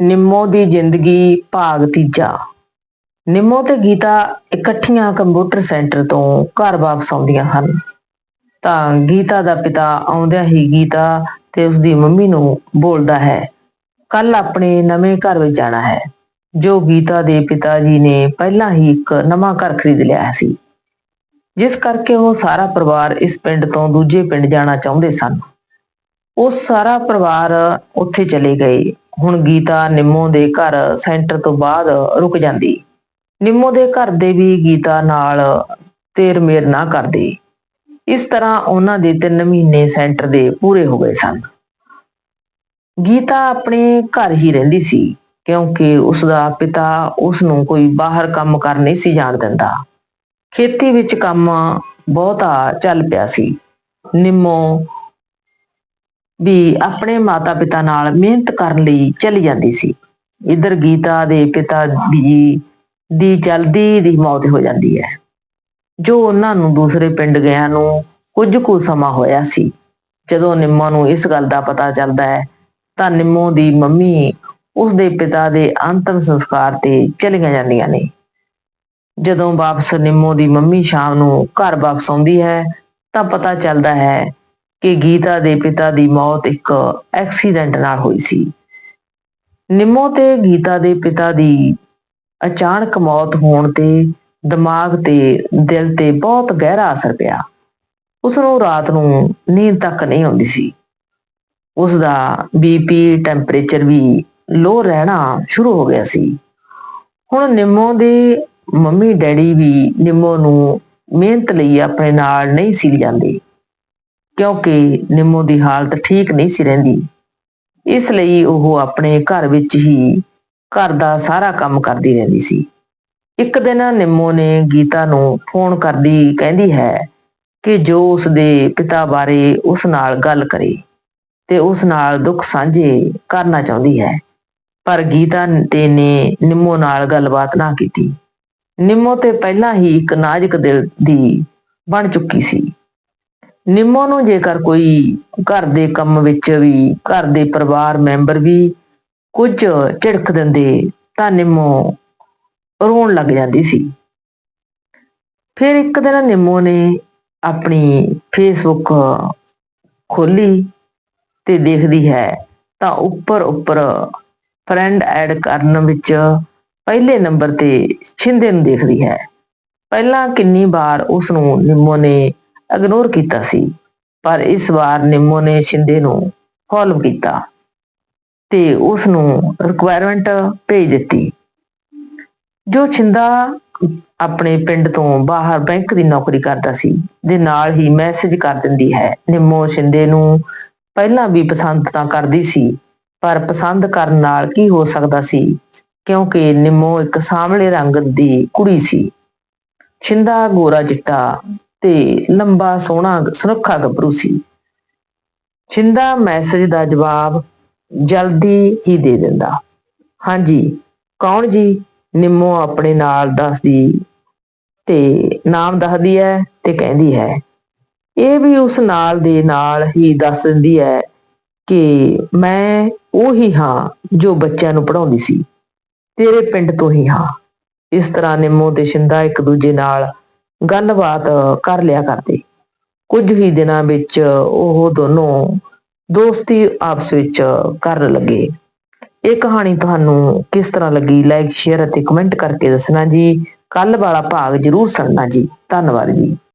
ਨਿੰਮੋ ਦੀ ਜ਼ਿੰਦਗੀ ਭਾਗ ਤੀਜਾ। ਨਿੰਮੋ ਤੇ ਗੀਤਾ ਇਕੱਠੀਆਂ ਕੰਪਿਊਟਰ ਸੈਂਟਰ ਤੋਂ ਘਰ ਵਾਪਸ ਆਉਂਦੀਆਂ ਹਨ। ਤਾਂ ਗੀਤਾ ਦਾ ਪਿਤਾ ਆਉਂਦਿਆਂ ਹੀ ਗੀਤਾ ਤੇ ਉਸਦੀ ਮੰਮੀ ਨੂੰ ਬੋਲਦਾ ਹੈ ਕੱਲ ਆਪਣੇ ਨਵੇਂ ਘਰ ਵਿੱਚ ਜਾਣਾ ਹੈ। ਜੋ ਗੀਤਾ ਦੇ ਪਿਤਾ ਜੀ ਨੇ ਪਹਿਲਾਂ ਹੀ ਇੱਕ ਨਵਾਂ ਘਰ ਖਰੀਦ ਲਿਆ ਸੀ। ਜਿਸ ਕਰਕੇ ਉਹ ਸਾਰਾ ਪਰਿਵਾਰ ਇਸ ਪਿੰਡ ਤੋਂ ਦੂਜੇ ਪਿੰਡ ਜਾਣਾ ਚਾਹੁੰਦੇ ਸਨ। ਉਹ ਸਾਰਾ ਪਰਿਵਾਰ ਉੱਥੇ ਚਲੇ ਗਏ। ਹੁਣ ਗੀਤਾ ਨਿੰਮੋ ਦੇ ਘਰ ਸੈਂਟਰ ਤੋਂ ਬਾਅਦ ਰੁਕ ਜਾਂਦੀ। ਨਿੰਮੋ ਦੇ ਘਰ ਦੇ ਵੀ ਗੀਤਾ ਨਾਲ ਤੇਰ ਮੇਰ ਨਾ ਕਰਦੇ। ਇਸ ਤਰ੍ਹਾਂ ਉਹਨਾਂ ਦੇ 3 ਮਹੀਨੇ ਸੈਂਟਰ ਦੇ ਪੂਰੇ ਹੋ ਗਏ ਸਨ। ਗੀਤਾ ਆਪਣੇ ਘਰ ਹੀ ਰਹਿੰਦੀ ਸੀ, ਕਿਉਂਕਿ ਉਸ ਦਾ ਪਿਤਾ ਉਸ ਨੂੰ ਕੋਈ ਬਾਹਰ ਕੰਮ ਕਰ ਨਹੀਂ ਸੀ ਜਾਣ ਦਿੰਦਾ। ਖੇਤੀ ਵਿੱਚ ਕੰਮ ਬਹੁਤਾ ਚੱਲ ਪਿਆ ਸੀ। ਨਿੰਮੋ ਵੀ ਆਪਣੇ ਮਾਤਾ-ਪਿਤਾ ਨਾਲ ਮਿਹਨਤ ਕਰਨ ਲਈ ਚਲੀ ਜਾਂਦੀ ਸੀ। ਇਧਰ ਗੀਤਾ ਦੇ ਪਿਤਾ ਦੀ ਦੀ ਜਲਦੀ ਦੀ ਮੌਤ ਹੋ ਜਾਂਦੀ ਹੈ। ਜੋ ਉਹਨਾਂ ਨੂੰ ਦੂਸਰੇ ਪਿੰਡ ਗਿਆ ਨੂੰ ਕੁਝ ਕੁ ਸਮਾਂ ਹੋਇਆ ਸੀ। ਜਦੋਂ ਨਿੰਮੋ ਨੂੰ ਇਸ ਗੱਲ ਦਾ ਪਤਾ ਚੱਲਦਾ ਹੈ, ਤਾਂ ਨਿੰਮੋ ਦੀ ਮੰਮੀ ਉਸ ਦੇ ਪਿਤਾ ਦੇ ਅੰਤਮ ਸੰਸਕਾਰ ਤੇ ਚਲੀਆਂ ਜਾਂਦੀਆਂ ਨੇ। ਜਦੋਂ ਵਾਪਸ ਨਿੰਮੋ ਦੀ ਮੰਮੀ ਸ਼ਾਮ ਨੂੰ ਘਰ ਵਾਪਸ ਆਉਂਦੀ ਹੈ, ਤਾਂ ਪਤਾ ਚੱਲਦਾ ਹੈ ਕਿ ਗੀਤਾ ਦੇ ਪਿਤਾ ਦੀ ਮੌਤ ਇੱਕ ਐਕਸੀਡੈਂਟ ਨਾਲ ਹੋਈ ਸੀ। ਨਿੰਮੋ ਤੇ ਗੀਤਾ ਦੇ ਪਿਤਾ ਦੀ ਅਚਾਨਕ ਮੌਤ ਹੋਣ ਤੇ ਦਿਮਾਗ ਤੇ ਦਿਲ ਤੇ ਬਹੁਤ ਗਹਿਰਾ ਅਸਰ ਪਿਆ। ਉਸ ਨੂੰ ਰਾਤ ਨੂੰ ਨੀਂਦ ਤੱਕ ਨਹੀਂ ਆਉਂਦੀ ਸੀ। ਉਸ ਦਾ ਬੀਪੀ ਟੈਂਪਰੇਚਰ ਵੀ ਲੋ ਰਹਿਣਾ ਸ਼ੁਰੂ ਹੋ ਗਿਆ ਸੀ। ਹੁਣ ਨਿੰਮੋ ਦੇ ਮੰਮੀ ਡੈਡੀ ਵੀ ਨਿੰਮੋ ਨੂੰ ਮਿਹਨਤ ਲਈ ਆਪਣੇ ਨਾਲ ਨਹੀਂ ਸੀ ਜਾਂਦੇ ਕਿਉਂਕਿ ਨਿੰਮੋ ਦੀ ਹਾਲਤ ਠੀਕ ਨਹੀਂ ਸੀ ਰਹਿੰਦੀ। ਇਸ ਲਈ ਉਹ ਆਪਣੇ ਘਰ ਵਿੱਚ ਹੀ ਘਰ ਦਾ ਸਾਰਾ ਕੰਮ ਕਰਦੀ ਰਹਿੰਦੀ ਸੀ। ਇੱਕ ਦਿਨ ਨਿੰਮੋ ਨੇ ਗੀਤਾ ਨੂੰ ਫੋਨ ਕਰਦੀ ਕਹਿੰਦੀ ਹੈ ਕਿ ਜੋ ਉਸ ਦੇ ਪਿਤਾ ਬਾਰੇ ਉਸ ਨਾਲ ਗੱਲ ਕਰੇ ਤੇ ਉਸ ਨਾਲ ਦੁੱਖ ਸਾਂਝੇ ਕਰਨਾ ਚਾਹੁੰਦੀ ਹੈ। ਪਰ ਗੀਤਾ ਤੇ ਨੇ ਨਿੰਮੋ ਨਾਲ ਗੱਲਬਾਤ ਨਾ ਕੀਤੀ। ਨਿੰਮੋ ਤੇ ਪਹਿਲਾਂ ਹੀ ਇੱਕ ਨਾਜ਼ੁਕ ਦਿਲ ਦੀ ਬਣ ਚੁੱਕੀ ਸੀ। ਨਿੰਮੋ ਨੂੰ ਜੇਕਰ ਕੋਈ ਘਰ ਦੇ ਕੰਮ ਵਿੱਚ ਵੀ, ਘਰ ਦੇ ਪਰਿਵਾਰ ਮੈਂਬਰ ਵੀ ਕੁਝ ਝਿੜਕ ਦਿੰਦੇ, ਤਾਂ ਨਿੰਮੋ ਰੋਣ ਲੱਗ ਜਾਂਦੀ ਸੀ। ਫਿਰ ਇੱਕ ਦਿਨ ਨਿੰਮੋ ਨੇ ਆਪਣੀ ਫੇਸਬੁੱਕ ਖੋਲੀ ਤੇ ਦੇਖਦੀ ਹੈ, ਤਾਂ ਉੱਪਰ ਉੱਪਰ ਫਰੈਂਡ ਐਡ ਕਰਨ ਵਿੱਚ ਪਹਿਲੇ ਨੰਬਰ ਤੇ ਛਿੰਦੇ ਨੂੰ ਦੇਖਦੀ ਹੈ। ਪਹਿਲਾਂ ਕਿੰਨੀ ਵਾਰ ਉਸ ਨੂੰ ਨਿੰਮੋ ਨੇ ਇਗਨੋਰ ਕੀਤਾ ਸੀ। ਪਰ ਇਸ ਵਾਰ ਨਿੰਮੋ ਨੇ ਛਿੰਦੇ ਨੂੰ ਫੋਲੋ ਕੀਤਾ ਤੇ ਉਸ ਨੂੰ ਰਿਕੁਆਇਰਮੈਂਟ ਭੇਜ ਦਿੱਤੀ। ਜੋ ਛਿੰਦਾ ਆਪਣੇ ਪਿੰਡ ਤੋਂ ਬਾਹਰ ਬੈਂਕ ਦੀ ਨੌਕਰੀ ਕਰਦਾ ਸੀ, ਦੇ ਨਾਲ ਹੀ ਮੈਸੇਜ ਕਰ ਦਿੰਦੀ ਹੈ। ਨਿੰਮੋ ਛਿੰਦੇ ਨੂੰ ਪਹਿਲਾਂ ਵੀ ਪਸੰਦ ਤਾਂ ਕਰਦੀ ਸੀ, ਪਰ ਪਸੰਦ ਕਰਨ ਨਾਲ ਕੀ ਹੋ ਸਕਦਾ ਸੀ, ਕਿਉਂਕਿ ਨਿੰਮੋ ਇੱਕ ਸਾਂਵਲੇ ਰੰਗ ਦੀ ਕੁੜੀ ਸੀ। ਛਿੰਦਾ ਗੋਰਾ ਚਿੱਟਾ ਤੇ ਲੰਬਾ, ਸੋਹਣਾ, ਸੁਨੱਖਾ ਗੱਭਰੂ ਸੀ। ਛਿੰਦਾ ਮੈਸੇਜ ਦਾ ਜਵਾਬ ਜਲਦੀ ਹੀ ਦੇ ਦਿੰਦਾ ਹਾਂਜੀ ਕੌਣ ਜੀ? ਨਿੰਮੋ ਆਪਣੇ ਨਾਲ ਦੱਸਦੀ ਤੇ ਨਾਮ ਦੱਸਦੀ ਹੈ ਤੇ ਕਹਿੰਦੀ ਹੈ। ਇਹ ਵੀ ਉਸ ਨਾਲ ਦੇ ਨਾਲ ਹੀ ਦੱਸ ਦਿੰਦੀ ਹੈ ਕਿ ਮੈਂ ਉਹੀ ਹਾਂ ਜੋ ਬੱਚਿਆਂ ਨੂੰ ਪੜ੍ਹਾਉਂਦੀ ਸੀ। ਤੇਰੇ ਪਿੰਡ ਤੋਂ ਹੀ ਹਾਂ। ਇਸ ਤਰ੍ਹਾਂ ਨਿੰਮੋ ਤੇ ਸ਼ਿੰਦਾ ਇੱਕ ਦੂਜੇ ਨਾਲ ਗੱਲਬਾਤ ਕਰ ਲਿਆ ਕਰਦੇ। ਕੁਝ ਹੀ ਦਿਨਾਂ ਵਿੱਚ ਉਹ ਦੋਨੋਂ ਦੋਸਤੀ ਆਪਸ ਵਿੱਚ ਕਰਨ ਲੱਗੇ। ਇਹ ਕਹਾਣੀ ਤੁਹਾਨੂੰ ਕਿਸ ਤਰ੍ਹਾਂ ਲੱਗੀ? ਲਾਈਕ ਸ਼ੇਅਰ ਅਤੇ ਕਮੈਂਟ ਕਰਕੇ ਦੱਸਣਾ ਜੀ। ਕੱਲ ਵਾਲਾ ਭਾਗ ਜਰੂਰ ਸੁਣਨਾ ਜੀ। ਧੰਨਵਾਦ ਜੀ।